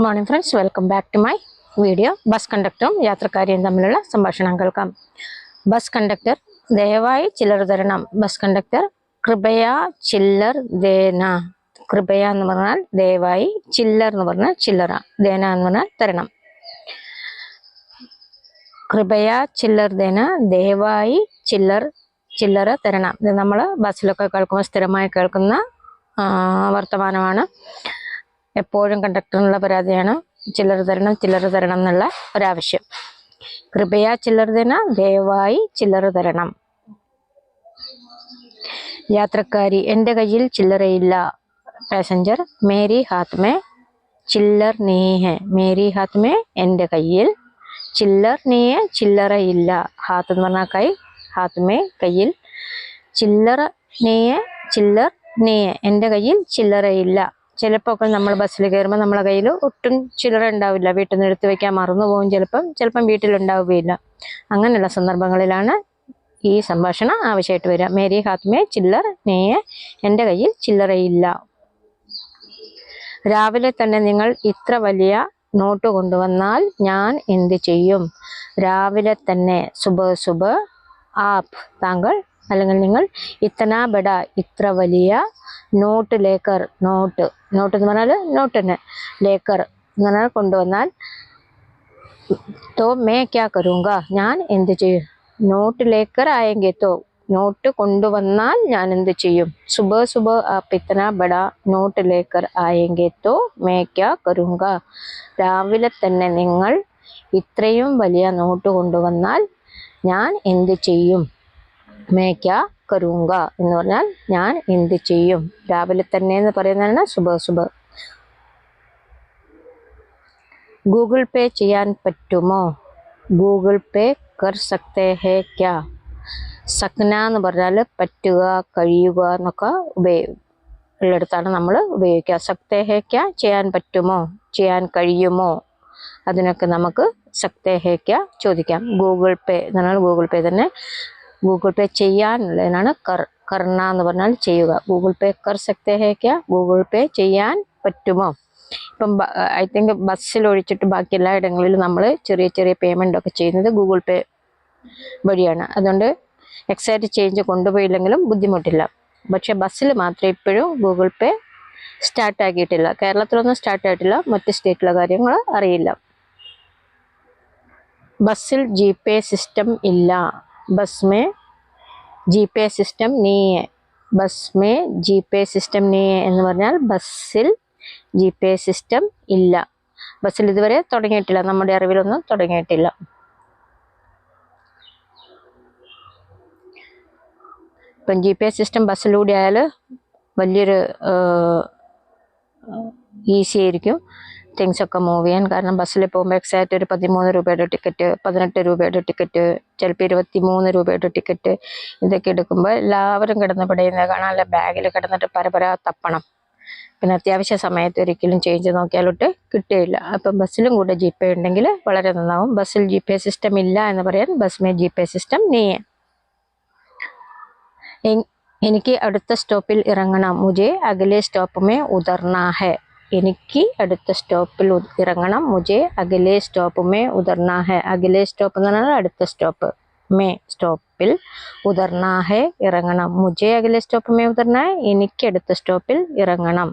Morning friends welcome back to my video bus കണ്ടക്ടറും യാത്രക്കാരിയും തമ്മിലുള്ള സംഭാഷണം കേൾക്കാം ബസ് കണ്ടക്ടർ ദയവായി ചില്ലർ തരണം. ബസ് കണ്ടക്ടർ കൃപയാ ചില്ലർ ദേന. കൃപയ എന്ന് പറഞ്ഞാൽ ദയവായി ചില്ലർ എന്ന് പറഞ്ഞാൽ ചില്ലറ. ദേന എന്ന് പറഞ്ഞാൽ തരണം. കൃപയാ ചില്ലർ ദേന ദയവായി ചില്ലർ ചില്ലറ തരണം. ഇത് നമ്മൾ ബസ്സിലൊക്കെ കേൾക്കുമ്പോൾ സ്ഥിരമായി കേൾക്കുന്ന വർത്തമാനമാണ്. എപ്പോഴും കണ്ടക്ടറിനുള്ള പരാതിയാണ് ചിലർ തരണം ചിലർ തരണം എന്നുള്ള ഒരാവശ്യം. കൃപയാ ചിലർ തരണ ദയവായി ചിലർ തരണം. യാത്രക്കാരി എന്റെ കയ്യിൽ ചില്ലറയില്ല. പാസഞ്ചർ മേരി ഹാത്മേ ചില്ലർ നീഹെ. മേരി ഹാത്മേ എന്റെ കയ്യിൽ ചില്ലർ നീയെ ചില്ലറയില്ല. ഹാത്ത് എന്ന് പറഞ്ഞാൽ കൈ ഹാത്മേ കയ്യിൽ ചില്ലറ നീയെ ചില്ലർ നീയെ എന്റെ കയ്യിൽ ചില്ലറയില്ല. ചിലപ്പോൾ ഒക്കെ നമ്മൾ ബസ്സിൽ കയറുമ്പോൾ നമ്മളെ കയ്യിൽ ഒട്ടും ചില്ലറ ഉണ്ടാവില്ല. വീട്ടിൽ നിന്ന് എടുത്ത് വെക്കാൻ മറന്നു പോകും ചിലപ്പം. ചിലപ്പം വീട്ടിലുണ്ടാവുകയില്ല അങ്ങനെയുള്ള സന്ദർഭങ്ങളിലാണ് ഈ സംഭാഷണം ആവശ്യമായിട്ട് വരിക. മേരി ഹാത്മേ ചില്ലർ നേയെ എന്റെ കയ്യിൽ ചില്ലറയില്ല. രാവിലെ തന്നെ നിങ്ങൾ ഇത്ര വലിയ നോട്ട് കൊണ്ടുവന്നാൽ ഞാൻ എന്ത് ചെയ്യും? രാവിലെ തന്നെ സുബ സുബ ആപ്പ് താങ്കൾ അല്ലെങ്കിൽ നിങ്ങൾ ഇത്തന ബഡ ഇത്ര വലിയ നോട്ട് ലേക്കർ നോട്ട് നോട്ട് എന്ന് പറഞ്ഞാൽ നോട്ട് തന്നെ. ലേക്കർ എന്ന് പറഞ്ഞാൽ കൊണ്ടുവന്നാൽ തോ മേ ക്യാ കരുങ്ക? ഞാൻ എന്ത് ചെയ്യും? നോട്ട് ലേക്കർ ആയെങ്കിൽ തോ നോട്ട് കൊണ്ടുവന്നാൽ ഞാൻ എന്ത് ചെയ്യും? സുബ സുബ പിത്തന ബട നോട്ട് ലേക്കർ ആയെങ്കിൽ തോ മേ ക്യാ കരുങ്ക? രാവിലെ തന്നെ നിങ്ങൾ ഇത്രയും വലിയ നോട്ട് കൊണ്ടുവന്നാൽ ഞാൻ എന്ത് ചെയ്യും? മേക്ക കരൂങ്ക എന്ന് പറഞ്ഞാൽ ഞാൻ എന്ത് ചെയ്യും? രാവിലെ തന്നെ എന്ന് പറയുന്നതാണ് സുബ സുബ ഗൂഗിൾ പേ ചെയ്യാൻ പറ്റുമോ? ഗൂഗിൾ പേ കർ സക്തേ ഹേ ക്യാ? സക്ന എന്ന് പറഞ്ഞാൽ പറ്റുക കഴിയുക എന്നൊക്കെ ഉപയോഗ ഉള്ളിടത്താണ് നമ്മൾ ഉപയോഗിക്കുക. സക്തേ ഹേ ക്യാ ചെയ്യാൻ പറ്റുമോ? ചെയ്യാൻ കഴിയുമോ? അതിനൊക്കെ നമുക്ക് സക്തേ ഹേ ക്യാ ചോദിക്കാം. ഗൂഗിൾ പേ എന്ന് പറഞ്ഞാൽ ഗൂഗിൾ പേ തന്നെ ഗൂഗിൾ പേ ചെയ്യാനുള്ളതിനാണ് കർ കർണ എന്ന് പറഞ്ഞാൽ ചെയ്യുക. ഗൂഗിൾ പേ കർ സക്തേ ഹേ ക്യാ ഗൂഗിൾ പേ ചെയ്യാൻ പറ്റുമോ? ഇപ്പം ഐ തിങ്ക് ബസ്സിൽ ഒഴിച്ചിട്ട് ബാക്കി എല്ലാ ഇടങ്ങളിലും നമ്മൾ ചെറിയ ചെറിയ പേയ്മെന്റ് ഒക്കെ ചെയ്യുന്നത് ഗൂഗിൾ പേ വഴിയാണ്. അതുകൊണ്ട് എക്സാക്റ്റ് ചേഞ്ച് കൊണ്ടുപോയില്ലെങ്കിലും ബുദ്ധിമുട്ടില്ല. പക്ഷേ ബസ്സിൽ മാത്രമേ ഇപ്പോഴും ഗൂഗിൾ പേ സ്റ്റാർട്ട് ആക്കിയിട്ടില്ല. കേരളത്തിലൊന്നും സ്റ്റാർട്ട് ആയിട്ടില്ല. മറ്റ് സ്റ്റേറ്റിലെ കാര്യങ്ങൾ അറിയില്ല. ബസ്സിൽ ജി പേ സിസ്റ്റം ഇല്ല. ബസ് में ജി പേ സിസ്റ്റം നീയെ ബസ് മേ ജി പേ സിസ്റ്റം നീയെ എന്ന് പറഞ്ഞാൽ ബസ്സിൽ ജി പേ സിസ്റ്റം ഇല്ല। ബസ്സിൽ ഇതുവരെ തുടങ്ങിയിട്ടില്ല। നമ്മുടെ അറിവിലൊന്നും തുടങ്ങിയിട്ടില്ല। ഇപ്പം ജി പി എസ് സിസ്റ്റം ബസ്സിലൂടെ ആയാൽ വലിയൊരു ഈസി ആയിരിക്കും। തിങ്സ് ഒക്കെ മൂവ് ചെയ്യാൻ. കാരണം ബസ്സിൽ പോകുമ്പോൾ എക്സാക്റ്റ് ഒരു പതിമൂന്ന് രൂപയുടെ ടിക്കറ്റ് പതിനെട്ട് രൂപയുടെ ടിക്കറ്റ് ചിലപ്പോൾ ഇരുപത്തി മൂന്ന് രൂപയുടെ ടിക്കറ്റ് ഇതൊക്കെ എടുക്കുമ്പോൾ എല്ലാവരും കിടന്ന് പിടയുന്നത് കാണാൻ ബാഗിൽ കിടന്നിട്ട് പരപര തപ്പണം. പിന്നെ അത്യാവശ്യ സമയത്ത് ഒരിക്കലും ചേഞ്ച് നോക്കിയാലോട്ട് കിട്ടുകയില്ല അപ്പം ബസ്സിലും കൂടെ ജി പേ ഉണ്ടെങ്കിൽ വളരെ നന്നാവും. ബസ്സിൽ ജി പേ സിസ്റ്റം ഇല്ല എന്ന് പറയാൻ ബസ്സിലെ ജി പേ സിസ്റ്റം നീയെ എനിക്ക് അടുത്ത സ്റ്റോപ്പിൽ ഇറങ്ങണം. മുജെ അകലെ സ്റ്റോപ്പ് മേ ഉതർന ഹെ എനിക്ക് അടുത്ത സ്റ്റോപ്പിൽ ഇറങ്ങണം. മുജെ അകലെ സ്റ്റോപ്പ് മേ ഉതർന ഹെ. സ്റ്റോപ്പ് എന്ന് പറഞ്ഞാൽ അടുത്ത സ്റ്റോപ്പ് മേ സ്റ്റോപ്പിൽ ഉതർന ഇറങ്ങണം. മുജെ അകലെ സ്റ്റോപ്പ് മേ ഉതർന എനിക്ക് അടുത്ത സ്റ്റോപ്പിൽ ഇറങ്ങണം.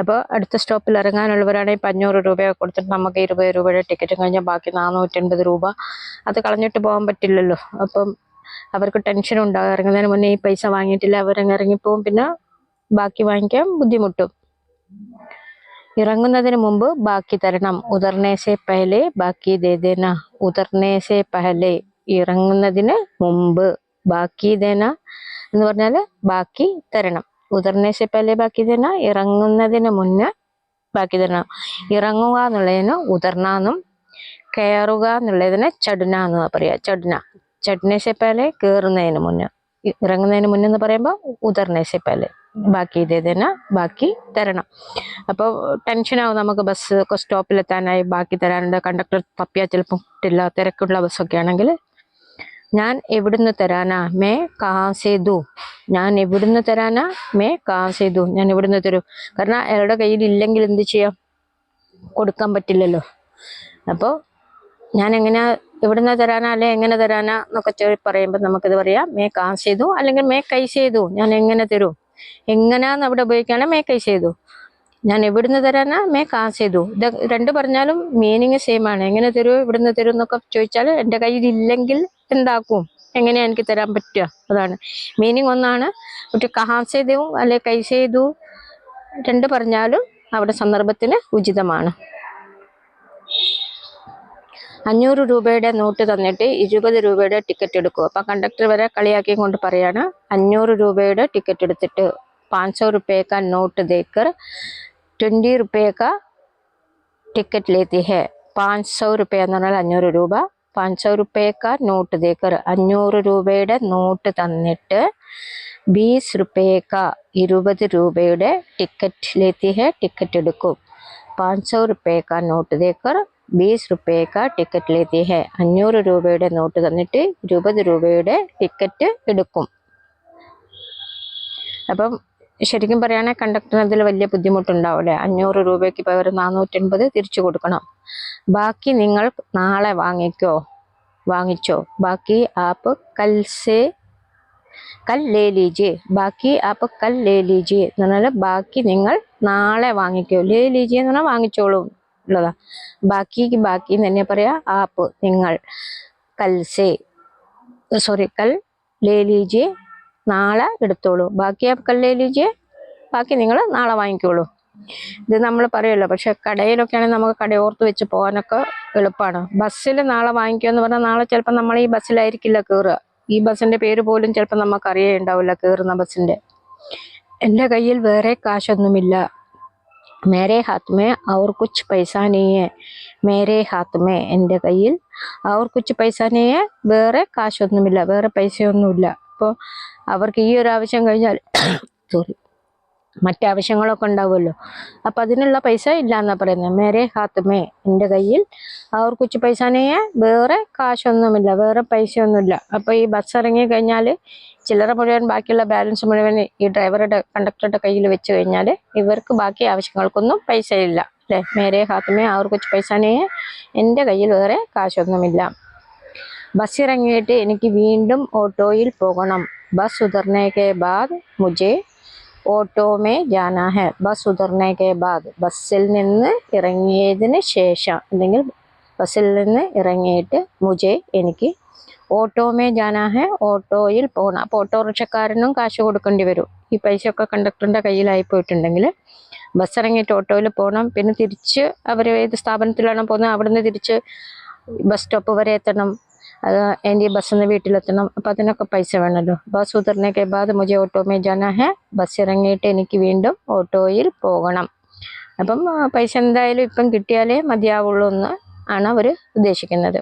അപ്പോൾ അടുത്ത സ്റ്റോപ്പിൽ ഇറങ്ങാനുള്ളവരാണെങ്കിൽ ഇപ്പം അഞ്ഞൂറ് രൂപയൊക്കെ കൊടുത്തിട്ട് നമുക്ക് ഇരുപത് രൂപയുടെ ടിക്കറ്റ് കഴിഞ്ഞാൽ ബാക്കി നാനൂറ്റൻപത് രൂപ. അത് കളഞ്ഞിട്ട് പോകാൻ പറ്റില്ലല്ലോ. അപ്പം അവർക്ക് ടെൻഷൻ ഉണ്ടാകും ഇറങ്ങുന്നതിന് മുന്നേ ഈ പൈസ വാങ്ങിയിട്ടില്ല. അവരങ്ങ് ഇറങ്ങിപ്പോവും. പിന്നെ ബാക്കി വാങ്ങിക്കാൻ ബുദ്ധിമുട്ടും. ഇറങ്ങുന്നതിന് മുമ്പ് ബാക്കി തരണം. ഉതർണേസെ പഹലേ ബാക്കി ദേദേന ഉതർനേശേ പഹലേ ഇറങ്ങുന്നതിന് മുമ്പ് ബാക്കി ദേന എന്ന് പറഞ്ഞാൽ ബാക്കി തരണം. ഉതർണേസെ പഹലേ ബാക്കി ദേന ഇറങ്ങുന്നതിന് മുന്നേ ബാക്കി തരണം. ഇറങ്ങുക എന്നുള്ളതിന് ഉതർണ എന്നും കയറുക എന്നുള്ളതിന് ചടുന എന്ന് പറയാ ചടുന. ചടുനേശേ പഹലേ കയറുന്നതിന് മുന്നേ. ഇറങ്ങുന്നതിന് മുന്നേ എന്ന് പറയുമ്പോൾ ഉതർണേസെ പഹലെ. ബാക്കി ഇതേതന്നെ ബാക്കി തരണം. അപ്പോൾ ടെൻഷനാവും നമുക്ക് ബസ് ഒക്കെ സ്റ്റോപ്പിലെത്താനായി ബാക്കി തരാനുണ്ട്. കണ്ടക്ടർ തപ്പിയാൽ ചിലപ്പം കിട്ടില്ല. തിരക്കുള്ള ബസ്സൊക്കെ ആണെങ്കിൽ ഞാൻ എവിടുന്ന് തരാനാ? മേ കാസേതു. ഞാൻ എവിടുന്ന് തരാനാ? മേ കാസേതു. ഞാൻ എവിടുന്ന് തരൂ? കാരണം അയാളുടെ കയ്യിൽ ഇല്ലെങ്കിൽ എന്ത് ചെയ്യാം? കൊടുക്കാൻ പറ്റില്ലല്ലോ. അപ്പോൾ ഞാൻ എങ്ങനെ എവിടുന്ന തരാനാ? അല്ലെ എങ്ങനെ തരാനാ? എന്നൊക്കെ പറയുമ്പോൾ നമുക്കിത് പറയാം. മേ കാസ് ചെയ്തു അല്ലെങ്കിൽ മേ കൈ ചെയ്തു ഞാൻ എങ്ങനെ തരും? എങ്ങനെയാന്ന് അവിടെ ഉപയോഗിക്കുകയാണെങ്കിൽ മേ കൈ ചെയ്തു. ഞാൻ എവിടുന്ന് തരാനാ മേ ആ ചെയ്തു. ഇത് രണ്ട് പറഞ്ഞാലും മീനിങ് സെയിം ആണ്. എങ്ങനെ തരൂ ഇവിടുന്ന് തരൂ എന്നൊക്കെ ചോദിച്ചാൽ എന്റെ കയ്യിൽ ഇല്ലെങ്കിൽ എന്താക്കും? എങ്ങനെയാ എനിക്ക് തരാൻ പറ്റുക? അതാണ്. മീനിങ് ഒന്നാണ്. പക്ഷെ കഹാ ചെയ്തു അല്ലെ കൈ ചെയ്തു രണ്ട് പറഞ്ഞാലും അവിടെ സന്ദർഭത്തിന് ഉചിതമാണ്. അഞ്ഞൂറ് രൂപയുടെ നോട്ട് തന്നിട്ട് ഇരുപത് രൂപയുടെ ടിക്കറ്റ് എടുക്കും. അപ്പം കണ്ടക്ടർ വരെ കളിയാക്കി കൊണ്ട് പറയാണ് അഞ്ഞൂറ് രൂപയുടെ ടിക്കറ്റ് എടുത്തിട്ട് പാഞ്ചോ റുപ്യക്ക നോട്ട് ദേക്കർ ട്വന്റി റുപ്യക്ക ടിക്കറ്റ് ലേത്തി ഹെ പാഞ്ച് സോ റുപ്യ എന്ന് പറഞ്ഞാൽ അഞ്ഞൂറ് രൂപ പാഞ്ച് സോ റുപ്യക്ക നോട്ട് ദേക്കർ അഞ്ഞൂറ് രൂപയുടെ നോട്ട് തന്നിട്ട് ബീസ് റുപ്യക്ക ഇരുപത് രൂപയുടെ ടിക്കറ്റ് ലേത്തി ഹെ ടിക്കറ്റ് എടുക്കും. പാഞ്ച് സോ റുപ്യക്ക നോട്ട് ദേക്കർ ബീസ് റുപ്യക്ക ടിക്കറ്റ് ലേത്തി ഹെ അഞ്ഞൂറ് രൂപയുടെ നോട്ട് തന്നിട്ട് ഇരുപത് രൂപയുടെ ടിക്കറ്റ് എടുക്കും. അപ്പം ശരിക്കും പറയുകയാണെങ്കിൽ കണ്ടക്ടറിന് അതിൽ വലിയ ബുദ്ധിമുട്ടുണ്ടാവില്ലേ അഞ്ഞൂറ് രൂപയ്ക്ക് പകരം നാനൂറ്റൻപത് തിരിച്ചു കൊടുക്കണം. ബാക്കി നിങ്ങൾ നാളെ വാങ്ങിക്കോ? വാങ്ങിച്ചോ? ബാക്കി ആപ്പ് കൽസേ കൽ ലേ ലീജിയെ ബാക്കി ആപ്പ് കൽ ലേ ലീജിയെ എന്ന് പറഞ്ഞാൽ ബാക്കി നിങ്ങൾ നാളെ വാങ്ങിക്കോ. ലേ ലീജിയെ എന്ന് പറഞ്ഞാൽ വാങ്ങിച്ചോളൂ. ഉള്ളതാ ബാക്കി എന്ന് തന്നെ പറയാ ആപ്പ് നിങ്ങൾ കൽസേ സോറി കൽ ലേ ലീജിയെ നാളെ എടുത്തോളൂ. ബാക്കി ആപ്പ് കൽ ലേ ലീജിയെ ബാക്കി നിങ്ങൾ നാളെ വാങ്ങിക്കോളൂ. ഇത് നമ്മൾ പറയുമല്ലോ പക്ഷെ കടയിലൊക്കെ ആണെങ്കിൽ നമുക്ക് കടയോർത്ത് വെച്ച് പോകാനൊക്കെ എളുപ്പമാണ് ബസ്സിൽ നാളെ വാങ്ങിക്കുക എന്ന് പറഞ്ഞാൽ നാളെ ചിലപ്പോൾ നമ്മൾ ഈ ബസ്സിലായിരിക്കില്ല കയറുക ഈ ബസ്സിന്റെ പേര് പോലും ചിലപ്പോൾ നമുക്ക് അറിയേ ഉണ്ടാവില്ല കയറുന്ന ബസ്സിന്റെ. എന്റെ കയ്യിൽ വേറെ കാശൊന്നുമില്ല. മേരെ ഹാത്മേ അവർ കുച്ച് പൈസാനിയെ നീയേ മേരെ ഹാത്മേ എന്റെ കയ്യിൽ അവർ കുച്ച് പൈസാനിയെ നീയേ വേറെ കാശൊന്നുമില്ല വേറെ പൈസയൊന്നുമില്ല അപ്പോൾ അവർക്ക് ഈ ഒരു ആവശ്യം കഴിഞ്ഞാൽ സോറി മറ്റാവശ്യങ്ങളൊക്കെ ഉണ്ടാവുമല്ലോ അപ്പം അതിനുള്ള പൈസ ഇല്ല എന്നാണ് പറയുന്നത് മേരെ ഹാത്മേ എന്റെ കയ്യിൽ അവർ കുച്ച് പൈസനെയെ വേറെ കാശൊന്നുമില്ല വേറെ പൈസയൊന്നുമില്ല അപ്പോൾ ഈ ബസ് ഇറങ്ങി കഴിഞ്ഞാൽ ചില്ലറ മുഴുവൻ ബാക്കിയുള്ള ബാലൻസ് മുഴുവൻ ഈ ഡ്രൈവറുടെ കണ്ടക്ടറുടെ കയ്യിൽ വെച്ച് കഴിഞ്ഞാൽ ഇവർക്ക് ബാക്കി ആവശ്യങ്ങൾക്കൊന്നും പൈസ ഇല്ല അല്ലേ? മേരെ ഹാത്തുമേ അവർ കൊച്ചു പൈസാനേ എന്റെ കയ്യിൽ വേറെ കാശൊന്നുമില്ല. ബസ് ഇറങ്ങിയിട്ട് എനിക്ക് വീണ്ടും ഓട്ടോയിൽ പോകണം. ബസ് ഉതർനെ കെ ബാദ് മുജേ ഓട്ടോ മേ ബസ് ഉതർനെ കെ ബാദ്. ബസ്സിൽ നിന്ന് ഇറങ്ങിയതിന് ശേഷം അല്ലെങ്കിൽ ബസ്സിൽ നിന്ന് ഇറങ്ങിയിട്ട് മുജേ എനിക്ക് ഓട്ടോ മേ ജാനാ ഹെ ഓട്ടോയിൽ പോകണം അപ്പോൾ ഓട്ടോറിക്ഷക്കാരനും കാശ് കൊടുക്കേണ്ടി വരും. ഈ പൈസ ഒക്കെ കണ്ടക്ടറിന്റെ കയ്യിലായി പോയിട്ടുണ്ടെങ്കിൽ ബസ് ഇറങ്ങിയിട്ട് ഓട്ടോയിൽ പോകണം പിന്നെ തിരിച്ച് അവർ ഏത് സ്ഥാപനത്തിലാണോ പോകുന്നത് അവിടുന്ന് തിരിച്ച് ബസ് സ്റ്റോപ്പ് വരെ എത്തണം. അത് എന്റെ ബസ്സിൽ നിന്ന് വീട്ടിലെത്തണം. അപ്പം അതിനൊക്കെ പൈസ വേണമല്ലോ ബസ് ഉതർനെ കെ ബാദ് മുജെ ഓട്ടോമേ ജാനാ ഹെ ബസ് ഇറങ്ങിയിട്ട് എനിക്ക് വീണ്ടും ഓട്ടോയിൽ പോകണം. അപ്പം പൈസ എന്തായാലും ഇപ്പം കിട്ടിയാലേ മതിയാവുള്ളൂ എന്ന് ആണ് അവർ ഉദ്ദേശിക്കുന്നത്.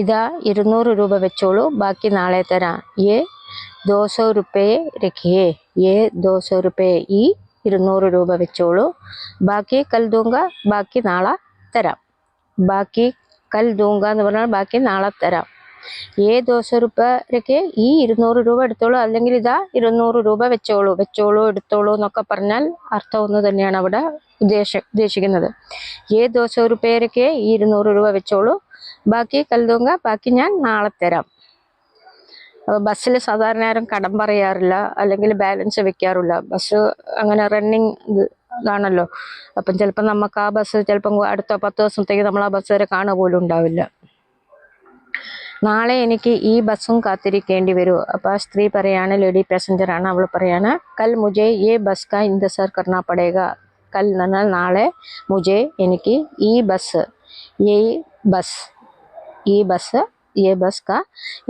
ഇതാ ഇരുന്നൂറ് രൂപ വെച്ചോളൂ ബാക്കി നാളെ തരാം. ഏ ദോസോ റുപ്പയെ രഖിയേ ഏ ദോസോ റുപ്പയെ ഈ ഇരുന്നൂറ് രൂപ വെച്ചോളൂ ബാക്കി കൽ ദൂങ്ക ബാക്കി നാളെ തരാം. ബാക്കി കൽ ദൂങ്ക എന്ന് പറഞ്ഞാൽ ബാക്കി നാളെ തരാം. ഏ ദോശ രൂപയ്ക്ക് ഈ ഇരുന്നൂറ് രൂപ എടുത്തോളൂ അല്ലെങ്കിൽ ഇതാ ഇരുന്നൂറ് രൂപ വെച്ചോളൂ. വെച്ചോളൂ എടുത്തോളൂ എന്നൊക്കെ പറഞ്ഞാൽ അർത്ഥം ഒന്ന് തന്നെയാണ് അവിടെ ഉദ്ദേശ ഉദ്ദേശിക്കുന്നത്. ഏ ദോശ രൂപയ്ക്ക് ഈ ഇരുന്നൂറ് രൂപ വെച്ചോളൂ ബാക്കി കൽതൂങ്ക ബാക്കി ഞാൻ നാളെ തരാം. അപ്പോൾ ബസ്സിൽ സാധാരണ ആരും കടം പറയാറില്ല അല്ലെങ്കിൽ ബാലൻസ് വെക്കാറില്ല. ബസ് അങ്ങനെ റണ്ണിങ് ഇതാണല്ലോ. അപ്പം ചിലപ്പോൾ നമുക്ക് ആ ബസ് ചിലപ്പം അടുത്ത പത്ത് ദിവസത്തേക്ക് നമ്മൾ ആ ബസ് വരെ കാണുക പോലും ഉണ്ടാവില്ല. നാളെ എനിക്ക് ഈ ബസ്സും കാത്തിരിക്കേണ്ടി വരുമോ അപ്പോൾ ആ സ്ത്രീ പറയാണ് ലേഡി പാസഞ്ചറാണ് അവൾ പറയാണ് കൽ മുജെ ഏ ബസ് കാ ഇന്തസാർ കർണാ പടേക കൽ എന്ന് നാളെ മുജെ എനിക്ക് ഈ ബസ് ഈ ബസ് ഈ ബസ് ഈ ബസ് കാ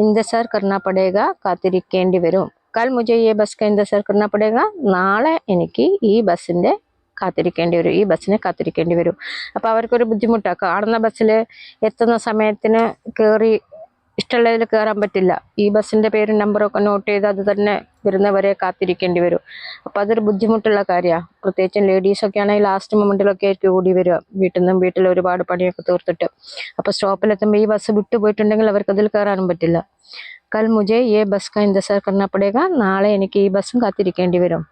ഇന്തസാർ करना पड़ेगा കാത്തിരിക്കേണ്ടി വരും. കൽ മുജെ ഈ ബസ് കാ ഇന്തസാർ करना पड़ेगा നാളെ എനിക്ക് ഈ ബസ്സിന്റെ കാത്തിരിക്കേണ്ടി വരും ഈ ബസ്സിനെ കാത്തിരിക്കേണ്ടി വരും. അപ്പോൾ അവർക്കൊരു ബുദ്ധിമുട്ടാണ് കാണുന്ന ബസ്സിൽ എത്തുന്ന സമയത്തിന് കയറി ഇഷ്ടമുള്ളതിൽ കയറാൻ പറ്റില്ല. ഈ ബസ്സിന്റെ പേരും നമ്പറൊക്കെ നോട്ട് ചെയ്ത് അത് തന്നെ വരുന്നവരെ കാത്തിരിക്കേണ്ടി വരും. അപ്പോൾ അതൊരു ബുദ്ധിമുട്ടുള്ള കാര്യമാണ് പ്രത്യേകിച്ചും ലേഡീസൊക്കെ ആണെങ്കിൽ ലാസ്റ്റ് മൊമെന്റിലൊക്കെ ആയിരിക്കും ഓടി വരിക. വീട്ടിൽ നിന്നും വീട്ടിൽ ഒരുപാട് പണിയൊക്കെ തീർത്തിട്ട്. അപ്പോൾ സ്റ്റോപ്പിലെത്തുമ്പോൾ ഈ ബസ് വിട്ടുപോയിട്ടുണ്ടെങ്കിൽ അവർക്ക് അതിൽ കയറാനും പറ്റില്ല. കൽ മുജെ ഈ ബസ് കാ ഇന്തസാർ കർണ നാളെ എനിക്ക് ഈ ബസ്സും കാത്തിരിക്കേണ്ടി വരും.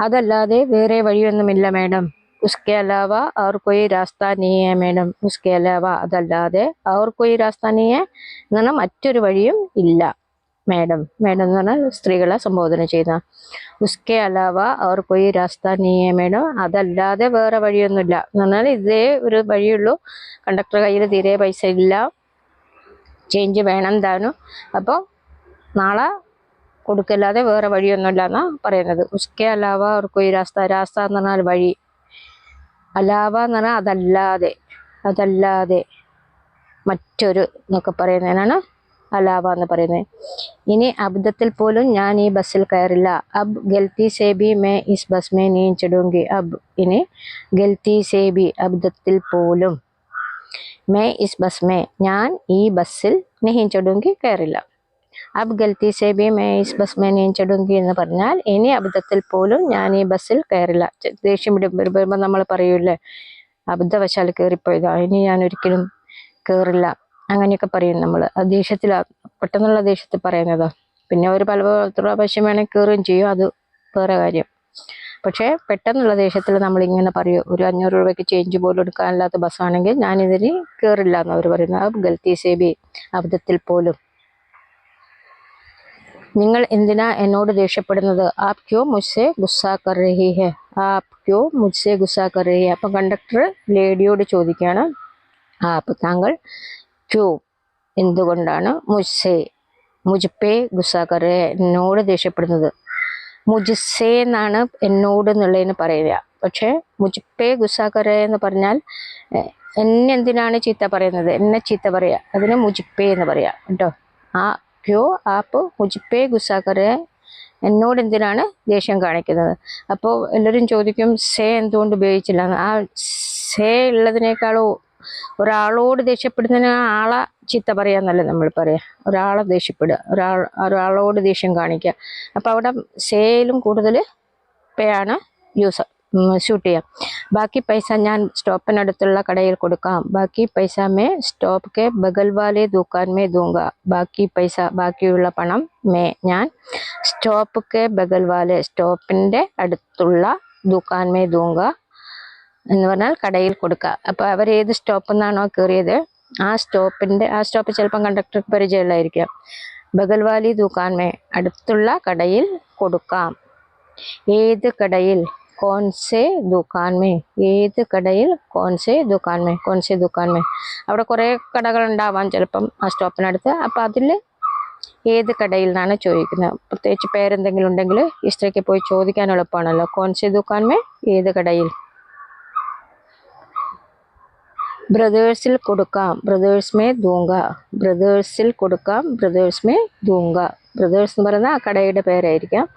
അതല്ലാതെ വേറെ വഴിയൊന്നുമില്ല മാഡം ഉസ്കെ അലാവ और कोई रास्ता नहीं है मैडम उसके अलावा അതല്ലാതെ और कोई रास्ता नहीं है എന്ന് പറഞ്ഞാൽ മറ്റൊരു വഴിയും ഇല്ല മാഡം മാഡം എന്ന് പറഞ്ഞാൽ സ്ത്രീകളെ സംബോധന ചെയ്യുന്ന ഉസ്കെ അലാവ और कोई रास्ता नहीं है मैडम അതല്ലാതെ വേറെ വഴിയൊന്നുമില്ല എന്ന് പറഞ്ഞാൽ ഇതേ ഒരു വഴിയുള്ളൂ കണ്ടക്ടർ കയ്യിൽ തീരെ പൈസ ഇല്ല ചേഞ്ച് വേണം താനും അപ്പോൾ നാളെ കൊടുക്കല്ലാതെ വേറെ വഴിയൊന്നുമില്ല എന്നാണ് പറയുന്നത് ഉസ്കെ അലാവ और कोई रास्ता രാസ്ത എന്ന് പറഞ്ഞാൽ വഴി അലാവ എന്ന് പറഞ്ഞാൽ അതല്ലാതെ അതല്ലാതെ മറ്റൊരു എന്നൊക്കെ പറയുന്നതിനാണ് അലാവ എന്ന് പറയുന്നത്. ഇനി അബദ്ധത്തിൽ പോലും ഞാൻ ഈ ബസ്സിൽ കയറില്ല. അബ് ഗൽത്തി സേ ബി മേ ഇസ് ബസ് മേ നീ ചടുങ്കി. അബ് ഇനി ഗൽത്തി സേ ബി അബദ്ധത്തിൽ പോലും മേ ഇസ് ബസ് മേ. ഞാൻ ഈ ബസ്സിൽ നെഹിൻ ചടുങ്കി കയറില്ല. അബ് ഗൽത്തി സേ ബി മേ ഇസ് ബസ് മേ നീൻ ചടുങ്കി എന്ന് പറഞ്ഞാൽ ഇനി അബദ്ധത്തിൽ പോലും ഞാൻ ഈ ബസ്സിൽ കയറില്ല. ദേഷ്യം വരുമ്പോൾ നമ്മൾ പറയൂലേ അബദ്ധവശാൽ കയറിപ്പോയതാ ഇനി ഞാൻ ഒരിക്കലും കയറില്ല. അങ്ങനെയൊക്കെ പറയും നമ്മൾ ദേഷ്യത്തിലാ പെട്ടെന്നുള്ള ദേഷ്യത്തിൽ പറയുന്നതോ. പിന്നെ ഒരു പല പ്രാവശ്യം വേണമെങ്കിൽ കയറുകയും ചെയ്യും. അത് വേറെ കാര്യം. പക്ഷേ പെട്ടെന്നുള്ള ദേഷ്യത്തിൽ നമ്മൾ ഇങ്ങനെ പറയും. ഒരു അഞ്ഞൂറ് രൂപയ്ക്ക് ചേഞ്ച് പോലും എടുക്കാനില്ലാത്ത ബസ്സാണെങ്കിൽ ഞാനിതിന് കയറില്ല എന്ന് അവർ പറയുന്നത്. ഗൽത്തി സേബി അബദ്ധത്തിൽ പോലും. നിങ്ങൾ എന്തിനാ എന്നോട് ദേഷ്യപ്പെടുന്നത്? ആപ് ക്യോ മുസ്സെ ഗുസ്സാ കർ ഹെ? ആപ് ക്യോ മുസ്സെ ഗുസ്സാ കർ രഹി ഹെ? അപ്പം കണ്ടക്ടർ ലേഡിയോട് ചോദിക്കുകയാണ്. ആപ് താങ്കൾ ക്യോ? എന്തുകൊണ്ടാണ് മുസ്സെ മുജ്പേ ഗുസ്സാ കർ? എന്നോട് ദേഷ്യപ്പെടുന്നത്? മുജിസെ എന്നാണ് എന്നോട് എന്നുള്ളതിന് പറയുക. പക്ഷേ മുജ്പേ ഗുസ്സാ കർ എന്ന് പറഞ്ഞാൽ എന്നെന്തിനാണ് ചീത്ത പറയുന്നത്? എന്നെ ചീത്ത പറയുക. അതിന് മുജിപ്പേ എന്ന് പറയാം കേട്ടോ? ആ ക്യോ ആപ്പ് മുജിപ്പേ ഗുസാക്കറെ എന്നോട് എന്തിനാണ് ദേഷ്യം കാണിക്കുന്നത്? അപ്പോൾ എല്ലാവരും ചോദിക്കും സേ എന്തുകൊണ്ട് ഉപയോഗിച്ചില്ല ആ സേ ഉള്ളതിനേക്കാളും ഒരാളോട് ദേഷ്യപ്പെടുന്നതിന് ആളെ ചീത്ത പറയാന്നല്ലേ നമ്മൾ പറയാം. ഒരാളെ ദേഷ്യപ്പെടുക ഒരാൾ ഒരാളോട് ദേഷ്യം കാണിക്കുക. അപ്പോൾ അവിടെ സേയിലും കൂടുതൽ പേയാണ് ആണ് യൂസ് ഷൂട്ട് ചെയ്യാം. ബാക്കി പൈസ ഞാൻ സ്റ്റോപ്പിനടുത്തുള്ള കടയിൽ കൊടുക്കാം. ബാക്കി പൈസ മേ സ്റ്റോപ്പ് കെ ബഗൽ വാലെ ദുക്കാൻ മേ ദൂങ്ക. ബാക്കി പൈസ ബാക്കിയുള്ള പണം മേ ഞാൻ സ്റ്റോപ്പ് കെ ബഗൽ വാലെ സ്റ്റോപ്പിന്റെ അടുത്തുള്ള ദുക്കാൻ മേ ദൂങ്ക എന്ന് പറഞ്ഞാൽ കടയിൽ കൊടുക്കുക. അപ്പോൾ അവർ ഏത് സ്റ്റോപ്പിൽ നിന്നാണോ കയറിയത് ആ സ്റ്റോപ്പിന്റെ ആ സ്റ്റോപ്പ് ചിലപ്പം കണ്ടക്ടർക്ക് പരിചയമുള്ളതായിരിക്കാം. ബഗൽവാലി ദുക്കാൻമേ അടുത്തുള്ള കടയിൽ കൊടുക്കാം. ഏത് കടയിൽ കോൺസെ ദുക്കാൻമേ ഏത് കടയിൽ കോൺസെ ദുക്കാൻമേ കോൺസെ ദുക്കാൻമേ അവിടെ കുറേ കടകൾ ഉണ്ടാവാം ചിലപ്പം ആ സ്റ്റോപ്പിനടുത്ത്. അപ്പം അതിൽ ഏത് കടയിൽ നിന്നാണ് ചോദിക്കുന്നത്? പ്രത്യേകിച്ച് പേരെന്തെങ്കിലും ഉണ്ടെങ്കിൽ ഈ സ്ത്രീക്ക് പോയി ചോദിക്കാൻ എളുപ്പമാണല്ലോ. കോൺസെ ദുക്കാൻമേ ഏത് കടയിൽ? ബ്രദേഴ്സിൽ കൊടുക്കാം ബ്രദേഴ്സ് മേ ദൂങ്ക ബ്രദേഴ്സിൽ കൊടുക്കാം ബ്രദേഴ്സ് മേ ദൂങ്ക ബ്രദേഴ്സ് എന്ന് പറയുന്ന ആ കടയുടെ പേരായിരിക്കാം.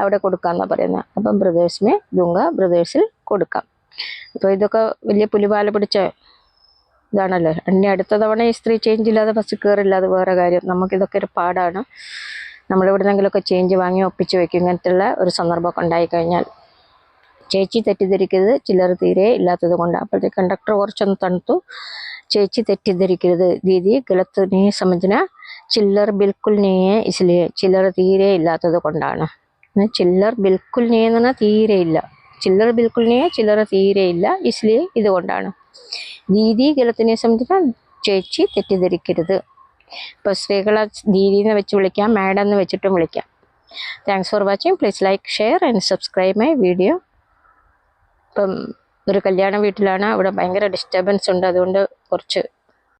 അവിടെ കൊടുക്കാം എന്നാണ് പറയുന്നത് അപ്പം ബ്രദേഴ്സ് ദൂങ്ക ബ്രദേഴ്സിൽ കൊടുക്കാം. അപ്പോൾ ഇതൊക്കെ വലിയ പുലിപാല പിടിച്ച ഇതാണല്ലോ. ഇനി അടുത്ത തവണ ഈ സ്ത്രീ ചേഞ്ച് ഇല്ലാതെ ബസ് കയറില്ല അത് വേറെ കാര്യം. നമുക്കിതൊക്കെ ഒരു പാടാണ്. നമ്മളിവിടെ നിന്നെങ്കിലൊക്കെ ചേഞ്ച് വാങ്ങി ഒപ്പിച്ച് വെക്കും. ഇങ്ങനത്തുള്ള ഒരു സന്ദർഭമൊക്കെ ഉണ്ടായിക്കഴിഞ്ഞാൽ ചേച്ചി തെറ്റിദ്ധരിക്കരുത്. ചിലർ തീരെ ഇല്ലാത്തത് കൊണ്ട്. അപ്പോഴത്തേക്ക് കണ്ടക്ടർ കുറച്ചൊന്ന് തണുത്തു. ചേച്ചി തെറ്റിദ്ധരിക്കരുത്. ദീദി ഗലത്ത് നീ ചില്ലർ ബിൽക്കുൽ നീയെ ഇസ്ലിയെ ചില്ലർ തീരെ ഇല്ലാത്തത് കൊണ്ടാണ്. ചില്ലർ ബിൽക്കുൽ നീ എന്ന് പറഞ്ഞാൽ തീരെ ഇല്ല. ചില്ലർ ബിൽക്കുൽ നീയെ ചില്ലറ തീരെ ഇല്ല ഇസ്ലിയെ ഇതുകൊണ്ടാണ് ദീദി ഗലത്തിനെ സംബന്ധിച്ചാൽ ചേച്ചി തെറ്റിദ്ധരിക്കരുത്. ഇപ്പോൾ സ്ത്രീകളെ ദീദി എന്ന് വെച്ച് വിളിക്കാം മാഡം എന്ന് വെച്ചിട്ടും വിളിക്കാം. Thanks for watching please like share and subscribe my video ഇപ്പം ഒരു കല്യാണ വീട്ടിലാണ്. അവിടെ ഭയങ്കര ഡിസ്റ്റർബൻസ് ഉണ്ട്. അതുകൊണ്ട് കുറച്ച്